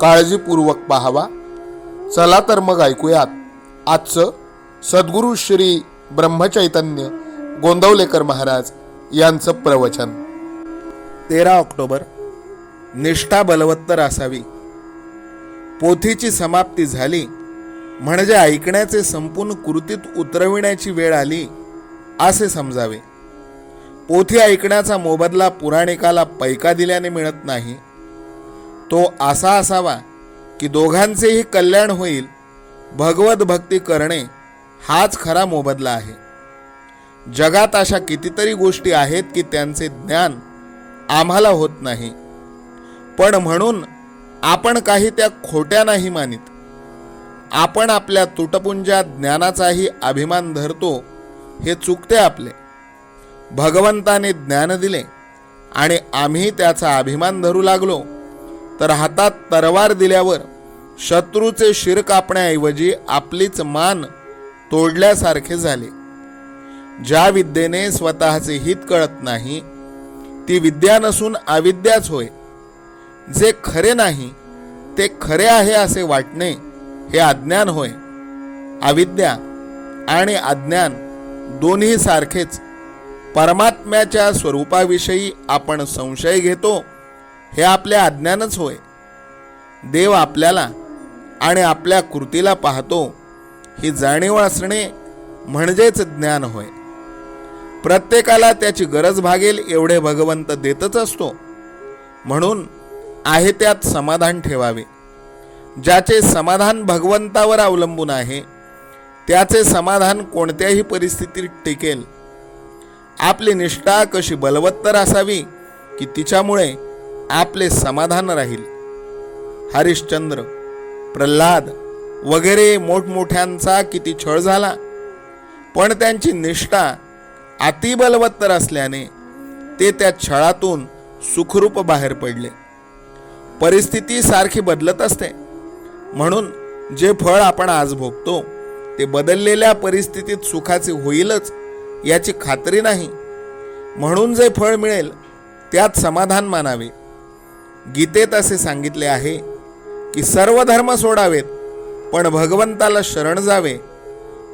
काळजीपूर्वक पाहावा. चला तर मग ऐकूयात. आजचं सद्गुरू श्री ब्रह्मचैतन्य गोंदवलेकर महाराज यांचं प्रवचन. तेरा ऑक्टोबर. निष्ठा बलवत्तर असावी. पोथीची समाप्ती झाली. म्हणजे ऐकण्याचे संपूर्ण कृतीत उतरविण्याची वेळ आली असे समजावे. पोथी ऐकण्याचा मोबदला पुराणिकाला पैका दिल्याने मिळत नाही. तो असा असावा की दोघांचेही कल्याण होईल भगवत भक्ती करणे हाच खरा मोबदला आहे. जगात अशा कितीतरी गोष्टी आहेत की त्यांचे ज्ञान आम्हाला होत नाही. पण म्हणून आपण काही त्या खोट्या नाही मानित. आपण आपल्या तुटपुंज्या ज्ञानाचाही अभिमान धरतो हे चुकते आपले. भगवंताने ज्ञान दिले आणि आम्ही त्याचा अभिमान धरू लागलो तर हातात तरवार दिल्यावर शत्रूचे शिर कापण्याऐवजी आपलीच मान तोडल्यासारखे झाले. ज्या विद्येने स्वतःचे हित कळत नाही ती विद्या नसून अविद्याच होय. जे खरे नाही ते खरे आहे असे वाटणे हे अज्ञान होय. अविद्या आणि अज्ञान दोन्ही सारखेच परमात्म्याच्या स्वरूपाविषयी आपण संशय घेतो हे आपले अज्ञानच होय. देव आपल्याला आणि आपल्या कृतीला पाहतो ही जाणीव असणे म्हणजेच ज्ञान होय. प्रत्येकाला त्याची गरज भागेल एवढे भगवंत देतच असतो. म्हणून आहे त्यात समाधान ठेवावे. ज्याचे समाधान भगवंतावर अवलंबून आहे त्याचे समाधान कोणत्याही परिस्थितीत टिकेल. आपली निष्ठा कशी बलवत्तर असावी की तिच्यामुळे आपले समाधान राहील. हरिश्चंद्र प्रल्हाद वगैरे मोठमोठ्यांचा किती छळ झाला. पण त्यांची निष्ठा अतिबलवत्तर असल्याने ते त्या छळातून सुखरूप बाहेर पडले. परिस्थिती सारखी बदलत असते. म्हणून जे फळ आपण आज भोगतो ते बदललेल्या परिस्थितीत सुखाचे होईलच याची खात्री नाही. म्हणून जे फळ मिळेल त्यात समाधान मानावे. गीतेत असे सांगितले आहे की सर्व धर्म सोडावेत पण भगवंताला शरण जावे.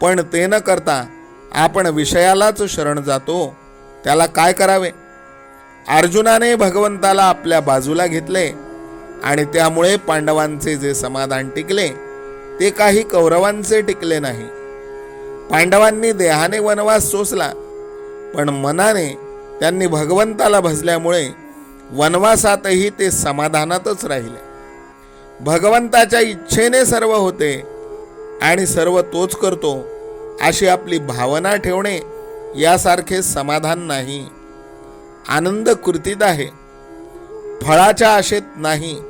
पण ते न करता आपण विषयालाच शरण जातो. त्याला काय करावे? अर्जुनाने भगवंताला आपल्या बाजूला घेतले आणि त्यामुळे पांडवांचे जे समाधान टिकले ते काही कौरवांचे टिकले नाही. पांडवांनी देहाने वनवास सोसला पण मनाने त्यांनी भगवंताला भजल्यामुळे वनवासातही ते समाधानातच राहिले. भगवंताच्या इच्छेने सर्व होते आणि सर्व तोच करतो अशी आपली भावना ठेवणे यासारखे समाधान नाही. आनंद कृतीत आहे. फळाच्या आशेत नाही.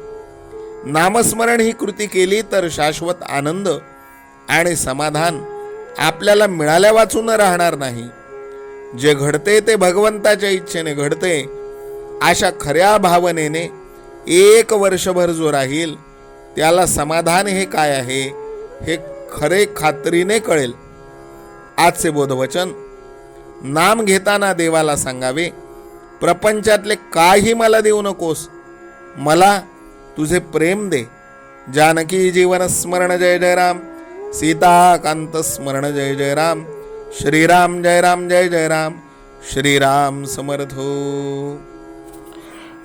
नामस्मरण ही कृती केली तर शाश्वत आनंद आणि समाधान आपल्याला मिळाल्या वाचून राहणार नाही. जे घडते ते भगवंताच्या इच्छेने घडते अशा खऱ्या भावनेने एक वर्षभर जो राहील त्याला समाधान हे काय आहे हे खरे खात्रीने कळेल. आजचे बोधवचन नाम घेताना देवाला सांगावे प्रपंचातले काही मला देऊ नकोस. मला तुझे प्रेम दे. जानकी जीवन स्मरण जय जय राम. सीताकांत स्मरण जय जय राम. श्रीराम जय राम जय जय राम. श्रीराम समर्थो हो.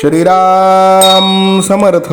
श्रीराम समर्थ।